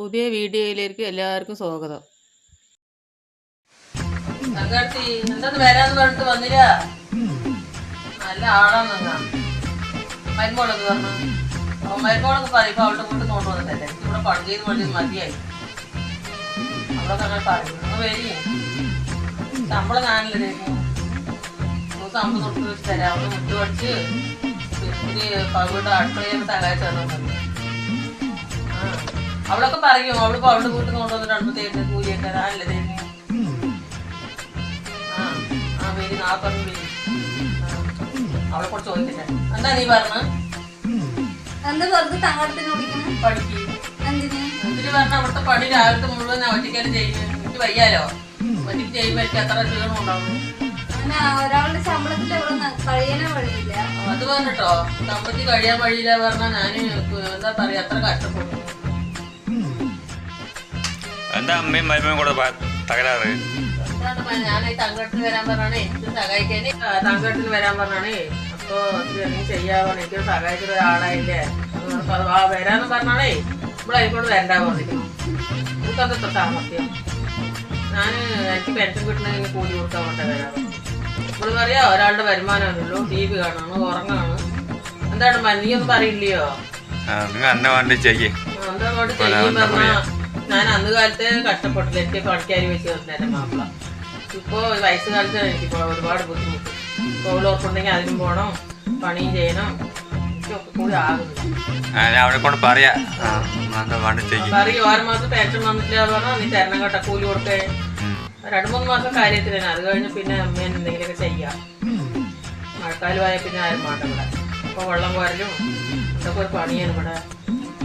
പുതിയ വീഡിയോയിലേക്ക് എല്ലാവർക്കും സ്വാഗതം. വരാന്ന് നല്ല ശമ്പളം ഞാനില്ല ദിവസം അമ്പത് തൊട്ട് തരാം. മുട്ട് പിന്നെ പകുടെ മതി ആ. അവളൊക്കെ പറയും അവളിപ്പോ അവളുടെ വീട്ടിൽ കൊണ്ടുവന്നിട്ടാണ് അടുപ്പത്തേക്ക് കൂലിയൊക്കെ അല്ലേ തേട്ടി ആ ആ പേര് നാപ്പറഞ്ഞ പേര് അവളെ കൂടെ ചോദിക്കട്ടെ. എന്താ നീ പറഞ്ഞ? എന്താ വെറുതെ തങ്ങടത്തിന് ഓടിക്കണം പഠിക്ക്. എന്തിന്? എന്തിന് പറഞ്ഞ അവിടുത്തെ പണി രാവിലത്തെ മുഴുവൻ ഒറ്റയ്ക്കാലും എനിക്ക് വയ്യാലോ? ഒറ്റയ്ക്ക് ചെയ്യുമ്പോൾ എനിക്ക് അത്ര ക്ഷീണം ഉണ്ടാവും അങ്ങനെ ഒരാളുടെ ശമ്പളത്തിൽ ഇവിടെ കഴിയാനേ വഴിയില്ല. അത് പറഞ്ഞിട്ടോ സമ്പത്തി കഴിയാൻ വഴിയില്ല പറഞ്ഞാൽ ഞാൻ എന്താ പറയാ അത്ര കഷ്ടപ്പെടുന്നു. എന്താ അമ്മയും മരുമയും കൂടെ തകരാറ്. ഈ തങ്കട്ടിന് വരാൻ പറഞ്ഞാണേ സഹായിക്കാന് ആ, വരാൻ പറഞ്ഞാണേ. അപ്പോ ചെയ്യാവണം എനിക്ക് സഹായിക്കുന്ന ഒരാളായില്ലേ? വരാന്ന് പറഞ്ഞാണേ ഇവിടെ അതിക്കൊണ്ട് വരണ്ടാ പറഞ്ഞിരിക്കുന്നു നമുക്ക് അതൊക്കെ സാമർത്ഥ്യം ഞാൻ എനിക്ക് പെൻഷൻ കിട്ടണമെങ്കിൽ കൂലി കൊടുക്കാൻ വേണ്ട വരാം ഇവിടെ പറയാ ഒരാളുടെ വരുമാനമല്ലോ ടി വി കാണാണ് ഉറങ്ങാണ്. എന്താണ് മ- നീ ഒന്നും പറയില്ലയോ? നിങ്ങൾ അന്ന ചെയ്യേ. എന്താ അങ്ങോട്ട് ചെയ്യും പറഞ്ഞാ ഞാൻ അന്ന് കാലത്ത് കഷ്ടപ്പെട്ടു എനിക്ക് പണിക്കാരി വെച്ച് തന്നെ എന്റെ മാപ്പിള. ഇപ്പോ വയസ്സുകാലത്ത് ഇപ്പൊ ഒരുപാട് ബുദ്ധിമുട്ട്. തൊഴിലുറപ്പുണ്ടെങ്കിൽ അതിനും പോകണം പണിയും ചെയ്യണം. അവിടെ കൊണ്ട് പറയാ. പറയും മാസം പെൻഷൻ വന്നിട്ടില്ല പറഞ്ഞാൽ നീ തരണം കേട്ട കൂലി കൊടുക്കേ. രണ്ടു മൂന്ന് മാസം കാര്യത്തിൽ തന്നെ. അത് കഴിഞ്ഞ് പിന്നെ അമ്മേനെ എന്തെങ്കിലുമൊക്കെ ചെയ്യാം. മഴക്കാലമായ പിന്നെ ആരും വേണ്ട ഇവിടെ. ഇപ്പൊ വെള്ളം കോരലും ഇതൊക്കെ ഒരു പണിയാണ് ഇവിടെ.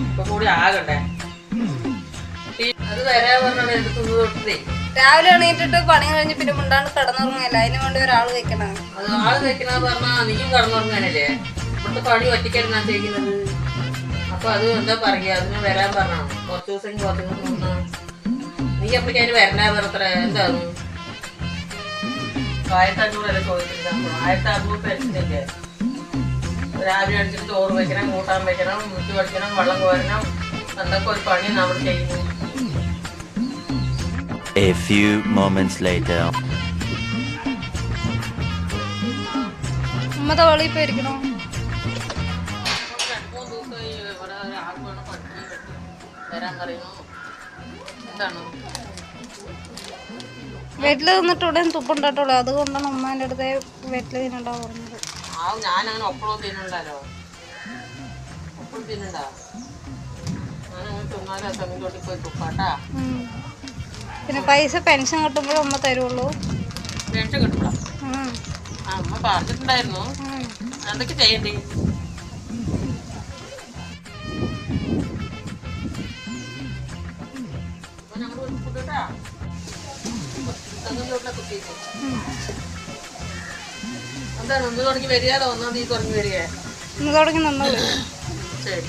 ഇപ്പൊ കൂടി ആകണ്ടേ? അത് വരാ പറഞ്ഞാൽ എടുത്തത് തൊട്ടേ രാവിലെ എണീറ്റിട്ട് പണി കഴിഞ്ഞ് പിന്നെ മുണ്ടാണ്ട് കടന്നുറങ്ങല്ലേ അതിന് വേണ്ടി ഒരാൾ വെക്കണം അത് ആൾ വെക്കണ പറഞ്ഞാ നീയും കടന്നുറങ്ങാനല്ലേ? ഇവിടുത്തെ പണി ഒറ്റയ്ക്കായിരുന്നു ഞാൻ ചെയ്യുന്നത്? അപ്പൊ അത് എന്താ പറയാ? അതിന് വരാൻ പറഞ്ഞോ കുറച്ച് ദിവസം കുറച്ച് ദിവസം നിന്ന് നീ എപ്പോഴേക്കും വരണേ പറഞ്ഞത്ര എന്താണ് ആയിരത്തി അഞ്ഞൂറല്ലേ അറുന്നൂറ് പെൻഷനില്ലേ രാവിലെ അടിച്ചിട്ട് ചോറ് വെക്കണം കൂട്ടാൻ വെക്കണം മുറ്റി വെക്കണം വെള്ളം കോരണം എന്തൊക്കെ ഒരു പണി നമ്മൾ ചെയ്യുന്നത്? A few moments later. ഉമ്മ തവളി ഇവിടെ എന്താണ് വീട്ടിൽ നിന്നിട്ട് ഉടൻ തുപ്പുണ്ടായിട്ടുള്ളൂ അതുകൊണ്ടാണ് ഉമ്മാന്റെ അടുത്ത് വീട്ടിൽ തിന്നുണ്ടാ പറഞ്ഞത്. ആ ഞാൻ അങ്ങനെ ഒപ്പളം തിന്നുണ്ടല്ലോ ഒപ്പളം തിന്നുണ്ടാ ഞാൻ തിന്നാലും സമയം തൊട്ടി പോയി തുപ്പാട്ടാ. പിന്നെ പൈസ പെൻഷൻ കിട്ടുമ്പോഴും അമ്മ തരുള്ളൂ. പെൻഷൻ കിട്ടൂടാ ആ അമ്മ പറഞ്ഞിട്ടുണ്ടായിരുന്നു. ഉം. എന്തൊക്കെ ചെയ്യണ്ടേ? എന്താണ് ഒന്ന് തുടങ്ങി വരിക ഒന്നാം തീയതി തുടങ്ങി വരിക ഇന്ന് തുടങ്ങി നിന്നോളൂ. ശരി.